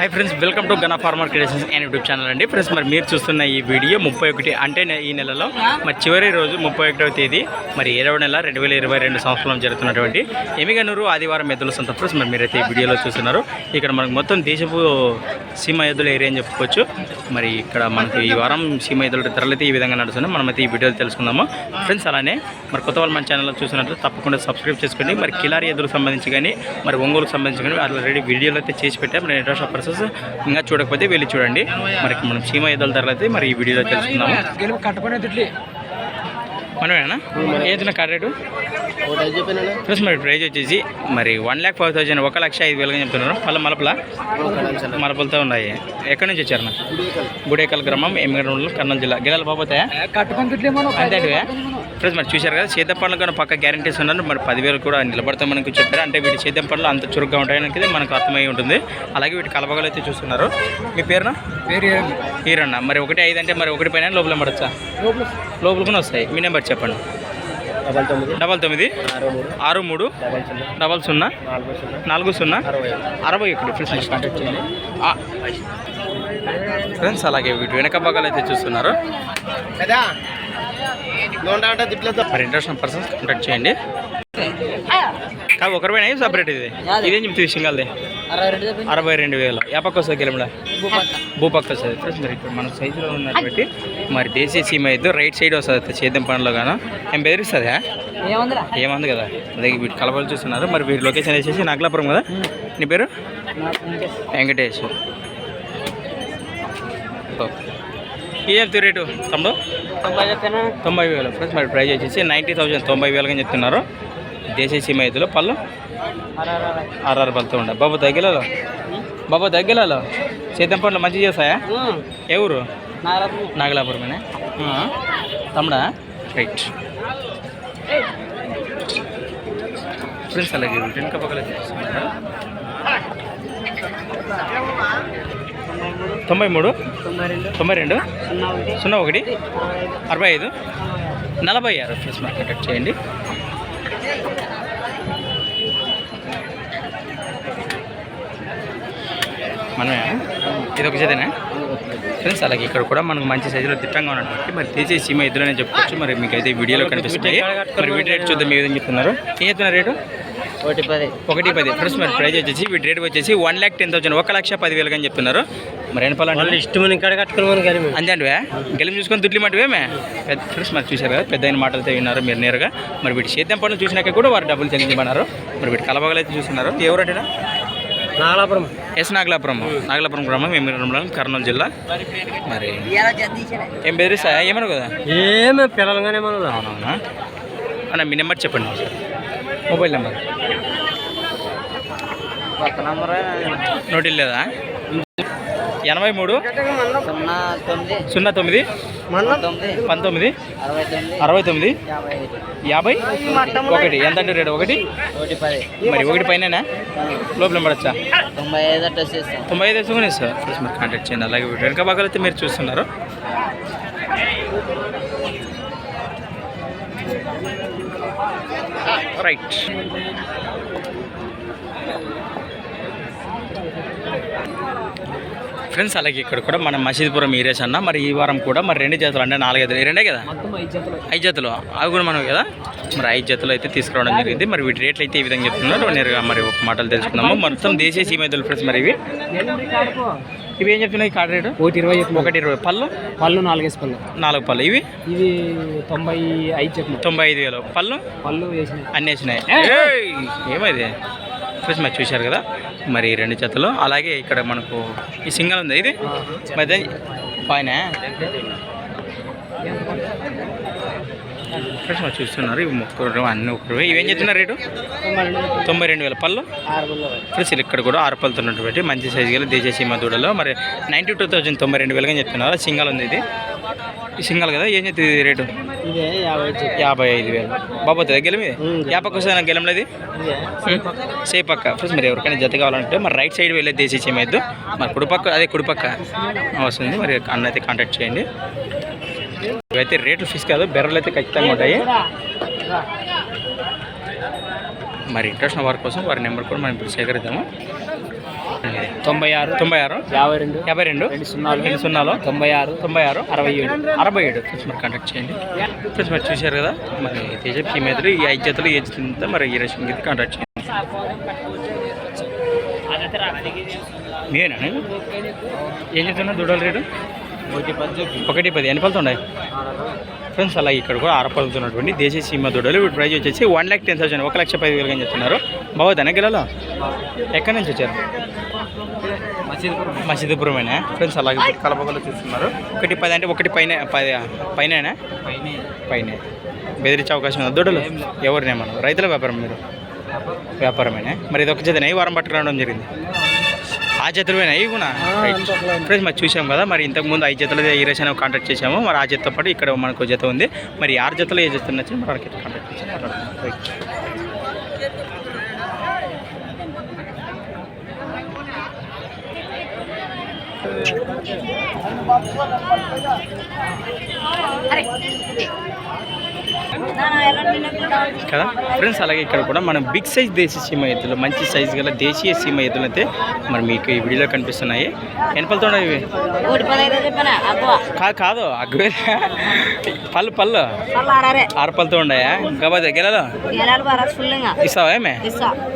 Hi friends welcome to Gana farmer creations and YouTube channel అండి. Friends మరి మీరు చూస్తున్న ఈ వీడియో ముప్పై ఒకటి అంటే ఈ నెలలో మరి చివరి రోజు ముప్పై ఒకటవ తేదీ మరి ఇరవై నెల రెండు వేల ఇరవై రెండు సంవత్సరంలో జరుగుతున్నటువంటి ఎమిగనూరు ఆదివారం ఎద్దుల సొంత. ఫ్రెండ్స్ మరి మీరైతే ఈ వీడియోలో చూస్తున్నారు. ఇక్కడ మనకు మొత్తం దేశపు సీమ ఎద్దుల ఏరియా అని చెప్పుకోవచ్చు. మరి ఇక్కడ మనకు ఈ వారం సీమ ఎద్దుల ధరలు అయితే ఈ విధంగా నడుస్తున్నాయి. మనమైతే ఈ వీడియోలు తెలుసుకుందాము. ఫ్రెండ్స్ అలానే మరి కొత్త వాళ్ళు మన ఛానల్లో చూసినట్లు తప్పకుండా సబ్స్క్రైబ్ చేసుకోండి. మరి కిలారి ఎద్దులకు సంబంధించి కానీ మరి ఒంగోలుకు సంబంధించి కానీ ఆల్రెడీ వీడియోలు అయితే చేసి పెట్టాం మరి ఇంట్రెస్ట్ ఆఫ్ పర్సన్స్ ఇంకా చూడకపోతే వెళ్ళి చూడండి. మరి మనం సీమ ధరలు అయితే మరి ఈ వీడియోలో తెలుసుకుందాము. మనమేనా? ఏదైనా కార్ రేటు ప్లస్ మరి ప్రైజ్ వచ్చేసి మరి వన్ ల్యాక్ ఫైవ్ థౌసండ్ ఒక లక్ష ఐదు వేలుగా చెప్తున్నారు. మళ్ళీ మలపల? మలపలతో ఉన్నాయి. ఎక్కడి నుంచి వచ్చారు గుడేకల్ గ్రామం ఎమ్మిగడూరు కర్నూలు జిల్లా. గిలాల బాబోతాయా అంతేటివే ఫ్రెండ్స్ మరి చూశారు కదా సేద్యం పనులు కూడా పక్క గ్యారంటీస్ ఉన్నారు. మరి పదివేలు కూడా నిలబడతాం మనకు చెప్పారు. అంటే వీటి సేద్యం పనులు అంత చురుగ్గా ఉంటాయని మనకు అర్థమై ఉంటుంది. అలాగే వీటి కలపగలు అయితే చూస్తున్నారు. మీ పేరున? వేరే హీరన్న. మరి ఒకటి ఐదు అంటే మరి ఒకటి పైన లోపల పడచ్చా లోపల. లోపల కూడా వస్తాయి. మీ నెంబర్ చెప్పండి. డబల్ తొమ్మిది. ఆరు మూడు. డబల్ సున్నా. నాలుగు సున్నా. అరవై ఒకటి. ఫ్రెండ్స్. ఫ్రెండ్స్ అలాగే వీటి వెనక భాగాలు అయితే చూస్తున్నారు. కదా? మరి ఇంట్రెస్ట్ పర్సన్స్ కాంటాక్ట్ చేయండి. కాదు సపరేట్ ఇది ఇదేం? చెప్తుంది సింగల్ది అరవై రెండు చెప్పండి అరవై రెండు వేలు. ఏ పక్క వస్తుంది కిలోమీటర్ భూపక్క వస్తుంది ఫ్రెండ్స్ మరి ఇక్కడ మన సైజులో ఉన్నటువంటి మరి దేశీయ సీమ అయితే రైట్ సైడ్ వస్తుంది చేద్దాం పనిలో గాను. ఏం బెదిరిస్తుందా? ఏమంది కదా? అదే వీటి కలపలు చూస్తున్నారు. మరి వీటి లొకేషన్ వేసేసి నాగలాపురం కదా? నీ పేరు? వెంకటేష్. ఏం చెప్తారు రేటు? తమ్ముడు? తొంభై తొంభై వేలు. ఫ్రెండ్స్ మరి ప్రైస్ వచ్చేసి నైంటీ థౌసండ్ తొంభై వేలుగా చెప్తున్నారు. దేశీయ సీమ ఎద్దులు పళ్ళు? ఆర్ఆర్ పళ్ళతో ఉండే. బాబు తగ్గిలలో బాబు తగ్గిలలో చేతం పండ్లు మంచిగా చేస్తాయా? ఊరు? నాగలాపురమేనే. తమ్ముడా? రైట్. ఫ్రెండ్స్ అలాగే వెనుక పక్కల చూస్తున్నారా? తొంభై మూడు? తొంభై రెండు. సున్నా ఒకటి. అరవై ఐదు. నలభై ఆరు ఫ్రెండ్స్ మార్కెట్ కట్ చేయండి. మనమే ఇది ఒక చేతనే ఫ్రెండ్స్ అలాగే ఇక్కడ కూడా మనకు మంచి సైజులో దిట్టంగా ఉన్నటువంటి మరి తీసే సీమ ఎదురనే చెప్పుకోవచ్చు. మరి మీకు అయితే వీడియోలో కనిపిస్తాయి మరి వీటి రేట్ చూద్దాం ఏ విధంగా చెప్తున్నారు. ఏం చెప్తున్నారు రేటు? ఒకటి పది. ఒకటి పది. ఫ్రెండ్స్ మరి ప్రైస్ వచ్చేసి వీటి రేట్ వచ్చేసి వన్ ల్యాక్ టెన్ థౌసండ్ ఒక లక్ష పదివేలుగా అని చెప్తున్నారు. మరి ఎనపాలంటే ఇష్టం ఇక్కడ కట్టుకుని మనం కలిమి అంతే అండి గెలిమి చూసుకొని దుడ్లు మటువేమే పెద్ద ఫ్రెండ్స్ మరి చూశారు కదా పెద్ద అయిన మాటలతో విన్నారు మీరు నేరుగా. మరి వీటి సేద్యం పనులు చూసినాక కూడా వారు డబ్బులు చెల్లించమన్నారు మరి వీటి కలబగలు అయితే చూస్తున్నారు. ఎవరంటే నాగలాపురం. ఎస్ నాగలాపురం. నాగలాపురం గ్రామం ఎమ్మిగంలో కర్నూలు జిల్లా. మరి ఏం బెదిరిస్తా ఏమను కదా? ఏమే పిల్లలుగానే మనం అవునవునా అన్న మీ నెంబర్ చెప్పండి. Mobile number. నోటి లేదా ఎనభై మూడు? సున్నా తొమ్మిది. సున్నా తొమ్మిది? తొమ్మిది. పంతొమ్మిది? అరవై తొమ్మిది. యాభై ఒకటి. ఎంత అంటే రేటు? ఒకటి? మరి ఒకటి పైన లోపల పడచ్చా తొంభై ఐదు తొంభై ఐదు వేసుకుని సార్ ప్లీజ్ మీరు కాంటాక్ట్ చేయండి. అలాగే వెనక భాగాలు అయితే మీరు చూస్తున్నారు. రైట్ ఫ్రెండ్స్ అలాగే ఇక్కడ కూడా మన మసీదుపురం ఏరియాస్ అన్న మరి ఈ వారం కూడా మరి రెండు జతలు అంటే నాలుగైదు రెండే కదా? ఐదు జతలు. అవి కూడా మనం కదా? మరి ఐదు జతలు అయితే తీసుకురావడం జరిగింది. మరి వీటి రేట్లు అయితే ఈ విధంగా చెప్తున్నారు. నేరుగా మరి ఒక మాటలు తెలుసుకుందాము. మొత్తం దేశీయ సీమైతులు ఫ్రెండ్స్ మరి ఇవి? ఇవి ఏం చెప్తున్నాయి కార్డ్ రేటు? ఒకటి ఇరవై ఒకటి ఇరవై. పళ్ళు? పళ్ళు నాలుగేసి పళ్ళు. నాలుగు పళ్ళు. ఇవి? ఇది తొంభై ఐదు చెప్పిన తొంభై ఐదు వేలు. పళ్ళు? పళ్ళు వేసినాయి. అన్నీ వేసినాయి! ఏమైంది? ఫ్రెండ్స్ మరి చూశారు కదా? మరి రెండు జతలు అలాగే ఇక్కడ మనకు ఈ సింగల్ ఉంది. ఇది మరి పైన. మరి చూస్తున్నారు ఇవి ముక్కరు అన్ని ఒక్కరు ఇవేం చెప్తున్నారు రేటు? తొంభై రెండు వేల. పళ్ళు? ఫ్రెండ్స్ ఇక్కడ కూడా ఆరు పళ్ళతో ఉన్నటువంటి మంచి సైజు గల దేశీయ సీమ దూడలో. మరి నైంటీ టూ థౌజండ్ తొంభై రెండు వేలుగా చెప్తున్నారు. సింగల్ ఉంది ఇది. సింగల్ కదా ఏం చెప్తుంది రేటు? యాభై ఐదు వేలు. బాబోతుంది గెలం ఇది. యాపక్క వస్తుంది గెలంలో ఇది. ఇదే సేఫ్ పక్క. ఫ్రెండ్స్ మరి ఎవరికైనా జత కావాలంటే మరి రైట్ సైడ్ వెళ్ళే దేశీ చేయమద్దు మరి కుడిపక్క అదే కుడిపక్క వస్తుంది. మరి అన్న అయితే కాంటాక్ట్ చేయండి. ఇవైతే రేట్లు ఫిక్స్ కాదు బెర్రలు అయితే ఖచ్చితంగా ఉంటాయి. మరి ఇంట్రెస్ట్ వారి కోసం వారి నెంబర్ కూడా మనం ఇప్పుడు సేకరిద్దాము. తొంభై ఆరు. తొంభై ఆరు? యాభై రెండు. యాభై రెండు? రెండు సున్నాలు. రెండు సున్నాలు. తొంభై ఆరు. తొంభై ఆరు. అరవై ఏడు. అరవై ఏడు. ఫ్రెండ్స్ మరి కాంటాక్ట్ చేయండి. ఫ్రెండ్స్ మరి చూశారు కదా? మరి తేజప్ ఈ మెదలు ఈ ఐదు జతలు ఏ జత మరి ఈ రష్మి గీత కాంటాక్ట్ చేయండి. మీరేనా ఏం చెప్తున్నా దూడల రేటు? ఒకటి పది ఎన్ని పళ్ళతో ఉన్నాయి ఫ్రెండ్స్ అలాగే ఇక్కడ కూడా ఆరపలుతున్నటువంటి దేశీయ సీమ దూడలు వీటి ప్రైస్ వచ్చేసి వన్ ల్యాక్ టెన్ థౌసండ్ ఒక లక్ష పది వేలుగా చెప్తున్నారు. బాగుంది గిలలో ఎక్కడి నుంచి వచ్చారు? మసీదుపురం మసీదుపురమేనా? ఫ్రెండ్స్ అలాగే కలపగలు చూస్తున్నారు. ఒకటి పది అంటే ఒకటి పైన పది పైన పైన. పైన. బెదిరించే అవకాశం ఉంది? దొడ్డలు? ఎవరినేమన్నా? రైతుల వ్యాపారం మీరు? వ్యాపారమేనా? మరి ఇది ఒక జతనే ఈ వారం పట్టుకురావడం జరిగింది. ఆ జతలువేనా ఇవి కూడా ఫ్రెండ్స్ మరి చూసాం కదా మరి ఇంతకుముందు ఐదు జతలు ఈ రేషన్ కాంటాక్ట్ చేసాము మరి ఆ జతతో పాటు ఇక్కడ మనకు జత ఉంది. మరి ఆరు జతలు ఏ జత నచ్చి మరి వాళ్ళకి కాంటాక్ట్ చేసి మాట్లాడదాం. కదా? ఫ్రెండ్స్ అలాగే ఇక్కడ కూడా మనం బిగ్ సైజ్ దేశీయ సీమ ఎద్దులు మంచి సైజ్ గల దేశీయ సీమ ఎద్దులు అయితే మరి మీకు ఈ వీడియోలో కనిపిస్తున్నాయి. ఎనపలతో ఇవి? కాదు కాదు అగ్గువే పళ్ళు పళ్ళు. మళ్ళీ ఆరారే ఆరు పళ్ళతో ఉన్నాయా గబాదే గెలలో? ఇస్తావా ఏమే?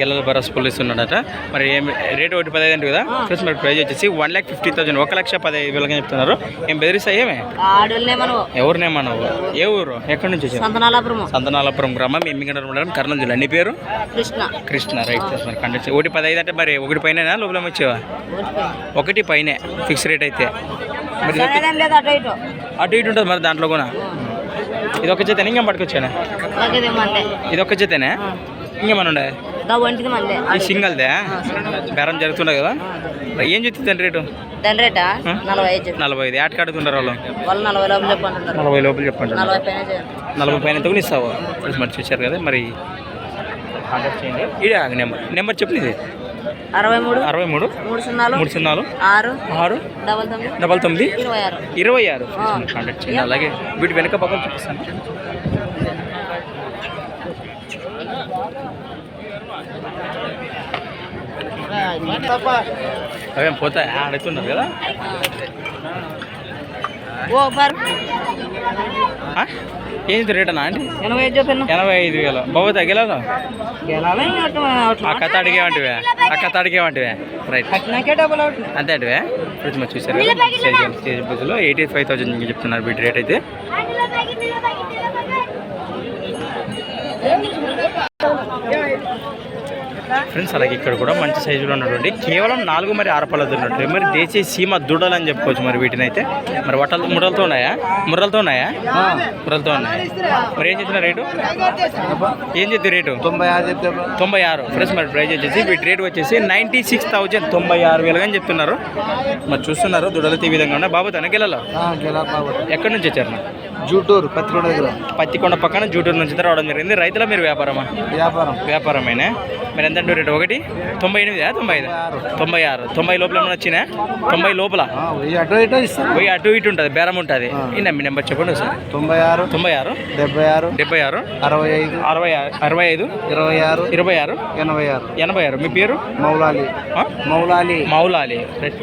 గెలల బరస్ పుల్ ఇస్తున్నాడట. మరి ఏం రేట్ ఒకటి పదహైదు అంటే కదా? ఫ్రెండ్స్ మరి ప్రైజ్ వచ్చేసి వన్ ల్యాక్ ఫిఫ్టీ థౌసండ్ ఒక లక్ష పదహైదు వేలుగా చెప్తున్నారు. ఏం బెదిరిస్తా ఏమే? ఎవరినేమన్నావు ఏ ఊరు? ఎక్కడి నుంచి సంతనాలాపురము సంతనాలపురం. గ్రామం ఎమ్మిగండ్ర మండలం కర్నూలు జిల్లా. నీ పేరు? కృష్ణ. కృష్ణ రైట్. సార్ మరి కండక్ట్ ఒకటి పదహైదు అంటే మరి ఒకటి పైన లోపల వచ్చేవా ఒకటి పైనే ఫిక్స్ రేట్ అయితే. మరి అటు ఇటు. ఉంటుంది మరి దాంట్లో కూడా. ఇది ఒక జతనే ఇంకా పట్టుకొచ్చానా? ఇది ఒక జతనే ఇంకేమన్నా ఉండే ఒంటిది మందే. ఈ సింగల్దే? బేరం జరుగుతుండే కదా? ఏం చెప్తుంది దాని రేటు? దాని రేటా? నలభై ఐదు. నలభై ఐదు. ఏట కడుతుంటారు వాళ్ళు? వాళ్ళు నలభై లోపల చెప్పంటున్నారు. నలభై లోపల చెప్పండి నలభై పైన నలభై పైన తగ్గుని ఇస్తావు? మరి చూశారు కదా మరి కాంటాక్ట్ చేయండి. ఇదే నెంబర్. నెంబర్ చెప్పు ఇది అరవై మూడు అరవై మూడు మూడు సున్నాలు మూడు సున్నాలు ఆరు ఆరు డబల్ తొమ్మిది డబల్ తొమ్మిది ఇరవై ఆరు. ఇరవై ఆరు. కాంటాక్ట్ చేయండి. అలాగే వీటి వెనక పక్కన చూపిస్తాను. అవే పోతాయి ఆడుతున్నారు కదా? ఏంది రేట్ అన్నా అండి ఎనభై ఐదు ఎనభై ఐదు వేలు బాబు తగ్గలేదా అటు అటు ఆ కథ అడిగేవంటివే ఆ కథ అడిగేవంటివే రైట్ అంతే అంటివే ఇప్పుడు మరి చూసారు కదా స్టేజ్ స్టేజ్ బస్సులో ఎయిటీ ఫైవ్ థౌసండ్ చెప్తున్నారు వీటి రేట్ అయితే ఫ్రెండ్స్ అలాగే ఇక్కడ కూడా మంచి సైజులో ఉన్నటువంటి కేవలం నాలుగు మరి ఆరపల్లది ఉన్నట్టు మరి దేశీయ సీమ దుడలు అని చెప్పుకోవచ్చు మరి వీటిని అయితే. మరి వట్టలు ముడలతో ఉన్నాయా? ముర్రలతో ఉన్నాయా? ముర్రలతో ఉన్నాయి? మరి ఏం చెప్తున్న రేటు? ఏం చెప్తే రేటు? తొంభై ఆరు తొంభై ఆరు. ఫ్రెండ్స్ మరి ప్రైజ్ వచ్చేసి వీటి రేట్ వచ్చేసి నైంటీ సిక్స్ థౌజండ్ తొంభై ఆరు వేలుగా అని చెప్తున్నారు. మరి చూస్తున్నారు దుడలతో ఈ విధంగా ఉన్నాయి. బాబు తనకెళ్ళలో గెలా ఎక్కడి నుంచి వచ్చారు? జూటూరు పత్తికొండ దగ్గర. పత్తికొండ పక్కన జూటూరు నుంచి రావడం జరిగింది. రైతుల మీరు వ్యాపారమా? వ్యాపారం. వ్యాపారమేనా? మీరు ఎంత రేటు? ఒకటి? తొంభై ఎనిమిదా తొంభై ఐదు? తొంభై ఆరు. తొంభై లోపల ఏమైనా వచ్చినా తొంభై లోపల? వెయ్యి అటు ఇటు ఇస్తాం పోయి అటు ఇటు ఉంటుంది బేరం ఉంటుంది. ఈ మీ నెంబర్ చెప్పండి ఒకసారి? తొంభై ఆరు తొంభై ఆరు? డెబ్బై ఆరు డెబ్బై ఆరు? అరవై ఐదు అరవై ఆరు అరవై ఐదు? ఇరవై ఆరు ఇరవై ఆరు? ఎనభై ఆరు. ఎనభై ఆరు. మీ పేరు? మౌలాలి? మౌలాలి. మౌలాలి. రైట్.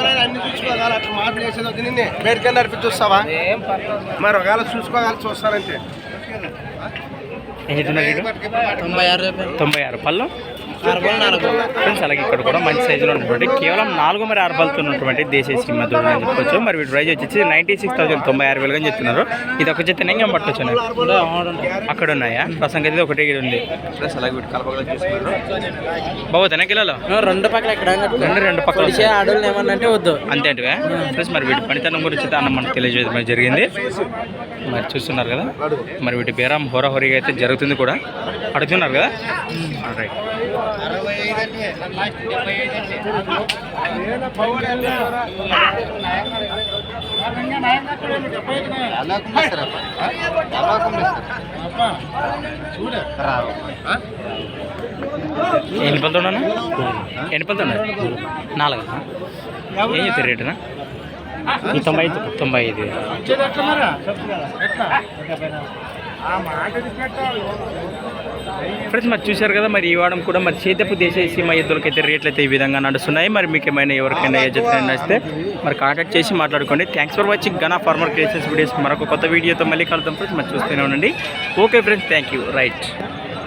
అలాగే అన్ని చూసుకోగల అట్లా మాట్లాడేసేది వద్దు. నిన్నే బయటకెళ్ళి నడిపి చూస్తావా? మరి ఒకవేళ చూసుకోగల చూస్తానంటే? తొంభై ఆరు తొంభై ఆరు పళ్ళు? ఫ్రెండ్స్ అలాగే ఇక్కడ కూడా మంచి సైజులో ఉన్నటువంటి కేవలం నాలుగు మరి పళ్ళతో ఉన్నటువంటి దేశీయ సీమ దూడలు అని చెప్పొచ్చు మరి వీటి ప్రైజ్ వచ్చేసి నైంటీ సిక్స్ థౌసండ్ తొంభై ఆరు వేలుగా అని చెప్తున్నారు. ఇది ఒక జత ఇంకా పట్టుకొచ్చాను. అక్కడ ఉన్నాయా? ప్రసంగం అయితే ఒకటే ఉంది. ఫ్రెండ్స్ అలాగే వీటి కలపగల చూస్తున్నారు. బాబు తెనకిలలో రెండు పక్కల ఎక్కడ రెండు రెండు పక్కల ఆడోళ్ళు ఏమన్నంటే వద్దు. అంతే అంటే ఫ్రెండ్స్ మరి వీటి పనితనం గురించి అన్న మనకు తెలియజేయడం జరిగింది. మరి చూస్తున్నారు కదా? మరి వీటి బేరం హోరాహోరీగా అయితే జరుగుతుంది కూడా. అడుగుతున్నారు కదా? రైట్ ఎన్ని పళ్ళతో ఎన్ని పళ్ళతో నాలుగు. ఏం చెప్తారు రేటునా? తొంభై ఐదు తొంభై ఐదు. ఫ్రెండ్స్ మరి చూశారు కదా మరి ఈ వారం కూడా మరి చేతపు దేశీయ సీమ ఎద్దులకి అయితే రేట్లు అయితే ఈ విధంగా నడుస్తున్నాయి. మరి మీకు ఏమైనా ఎవరికైనా ఏ నచ్చితే మరి కాంటాక్ట్ చేసి మాట్లాడుకోండి. Thanks for watching Gana farmer creations videos మరొక కొత్త వీడియోతో మళ్ళీ కలుద్దాం ఫ్రెండ్స్ మరి చూస్తూనే ఉండండి. Okay friends thank you right